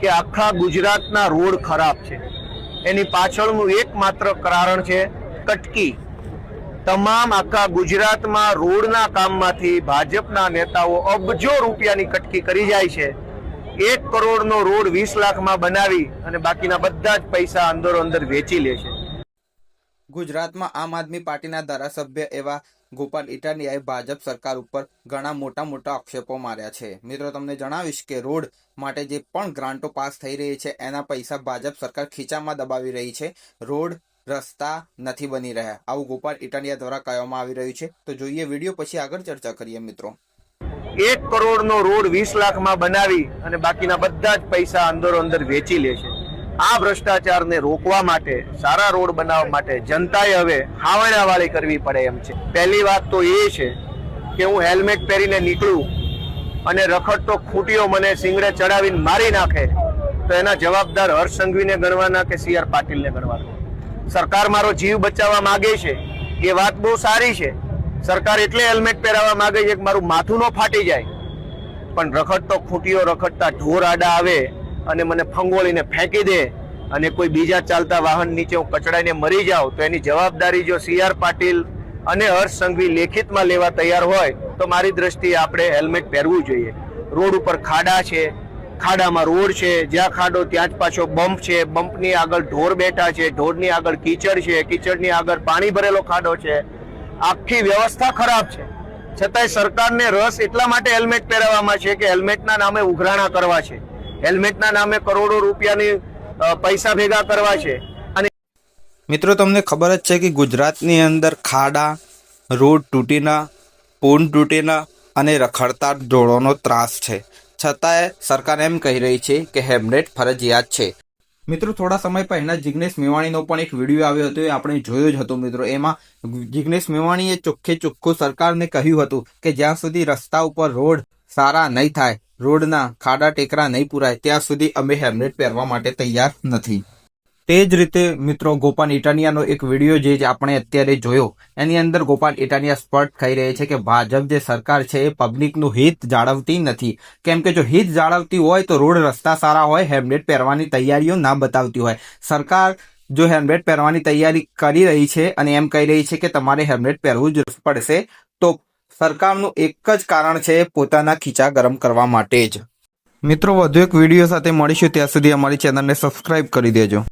કે આખા ગુજરાતના રોડ ખરાબ છે. એની પાછળનું એકમાત્ર કારણ છે કટકી. તમામ આખા ગુજરાતમાં રોડના કામમાંથી ભાજપના નેતાઓ અબજો રૂપિયાની કટકી કરી જાય છે. એક કરોડનો રોડ વીસ લાખમાં બનાવી અને બાકીના બધા જ પૈસા અંદરો અંદર વેચી લે છે. ગુજરાતમાં આમ આદમી પાર્ટીના ધારાસભ્ય એવા ગોપાલ ઇટાલિયાએ ભાજપ સરકાર ઉપર ઘણા મોટા મોટા આક્ષેપો માર્યા છે. મિત્રો, તમને જણાવીશ કે રોડ માટે જે પણ ગ્રાન્ટો પાસ થઈ રહી છે, એના પૈસા ભાજપ સરકાર ખીચામાં દબાવી રહી છે. રોડ, રસ્તા નથી બની રહ્યા. આવું ગોપાલ ઇટાલિયા દ્વારા કહેવામાં આવી રહ્યું છે. તો જોઈએ વીડિયો પછી આગળ ચર્ચા કરીએ મિત્રો. એક કરોડનો રોડ વીસ લાખમાં બનાવી અને બાકીના બધા જ પૈસા અંદરો અંદર વેચી લે છે. આ ભ્રષ્ટાચારને રોકવા માટે, સારા રોડ બનાવવા માટે જનતાએ હવે હાવણાવાળી કરવી પડે એમ છે. પહેલી વાત તો એ છે કે હું હેલ્મેટ પહેરીને નીકળું અને રખડતો ખૂટીઓ મને સિંગડે ચડાવીને મારી નાખે, તો એના જવાબદાર હર્ષ સંઘવીને ગણવાના કે સી આર પાટીલને ગણવાના? સરકાર મારો જીવ બચાવવા માગે છે. એ વાત બહુ સારી છે. સરકાર એટલે હેલ્મેટ પહેરાવવા માંગે છે કે મારું માથું ન ફાટી જાય. પણ રખડતો ખૂટીઓ, રખડતા ઢોર આડા આવે અને મને ફંગોળીને ફેંકી દે અને કોઈ બીજા ચાલતા વાહન નીચે હું કચડાઈને મરી જાઉં, તો એની જવાબદારી જો સી આર પાટીલ અને હર્ષ સંઘવી લેખિતમાં લેવા તૈયાર હોય, તો મારી દ્રષ્ટિએ આપણે હેલ્મેટ પહેરવું જોઈએ. રોડ ઉપર ખાડા છે, ખાડામાં રોડ છે, જ્યાં ખાડો ત્યાં જ પાછો બમ્પ છે, બમ્પની આગળ ઢોર બેઠા છે, ઢોરની આગળ કીચડ છે, કીચડની આગળ પાણી ભરેલો ખાડો છે. આખી વ્યવસ્થા ખરાબ છે. છતાંય સરકારને રસ એટલા માટે હેલ્મેટ પહેરાવવામાં છે કે હેલ્મેટના નામે ઉઘરાણા કરવા છે. હેલ્મેટના નામે કરોડો રૂપિયાની પૈસા ભેગા કરવા છે. અને મિત્રો, તમને ખબર જ છે કે ગુજરાતની અંદર ખાડા, રોડ તૂટીના, પૂન તૂટીના અને રખડતા ઢોળોનો ત્રાસ છે. છતાંય સરકાર એમ કહી રહી છે કે હેલ્મેટ ફરજિયાત છે. મિત્રો, થોડા સમય પહેલાં જિગ્નેશ મેવાણીનો પણ એક વીડિયો આવ્યો હતો, એ આપણે જોયો જ હતો મિત્રો. એમાં જિગ્નેશ મેવાણીએ ચોખ્ખે ચોખ્ખું સરકારને કહ્યું હતું કે જ્યાં સુધી રસ્તા ઉપર રોડ સારા નહીં થાય રોડના ખાડા ટેકરા નહીં પુરાય, ત્યાં સુધી અમે હેલ્મેટ પહેરવા માટે તૈયાર નથી. તે જ રીતે મિત્રો, ગોપાલ ઇટાનિયાનો એક વીડિયો જે આપણે અત્યારે જોયો, એની અંદર ગોપાલ ઇટાનિયા સ્પષ્ટ કહી રહે છે કે ભાજપ જે સરકાર છે એ પબ્લિકનું હિત જાળવતી નથી. કેમ કે જો હિત જાળવતી હોય તો રોડ રસ્તા સારા હોય, હેલ્મેટ પહેરવાની તૈયારીઓ ના બતાવતી હોય. સરકાર જો હેલ્મેટ પહેરવાની તૈયારી કરી રહી છે અને એમ કહી રહી છે કે તમારે હેલ્મેટ પહેરવું જ પડશે, તો સરકારનું એક જ કારણ છે પોતાના ખીચા ગરમ કરવા માટે જ. મિત્રો, વધુ એક વીડિયો સાથે મળીશું ત્યાં સુધી અમારી ચેનલને સબસ્ક્રાઇબ કરી દેજો.